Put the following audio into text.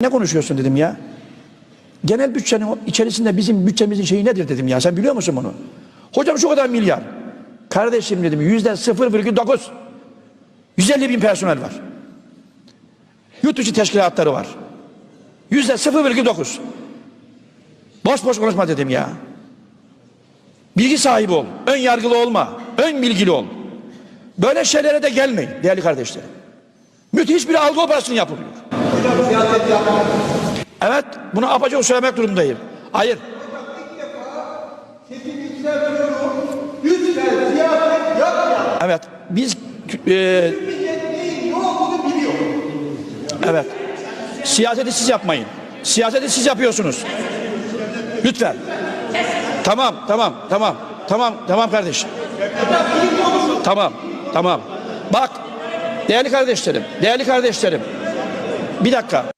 Ne konuşuyorsun dedim ya. Genel bütçenin içerisinde bizim bütçemizin şeyi nedir dedim ya. Sen biliyor musun bunu? Hocam şu kadar milyar. Kardeşim dedim yüzde 0,9. 150 bin personel var. Yurt dışı teşkilatları var. Yüzde 0,9. Boş boş konuşma dedim ya. Bilgi sahibi ol. Ön yargılı olma. Ön bilgili ol. Böyle şeylere de gelmeyin değerli kardeşlerim. Müthiş bir algı operasyonu yapılıyor. Evet, bunu apaçık söylemek durumundayım. Hayır, evet, biz e, evet, siyaseti siz yapmayın. Siyaseti siz yapıyorsunuz. Lütfen. Tamam, tamam, tamam, tamam, tamam kardeşim. Tamam, tamam. Bak, değerli kardeşlerim, değerli kardeşlerim. Bir dakika.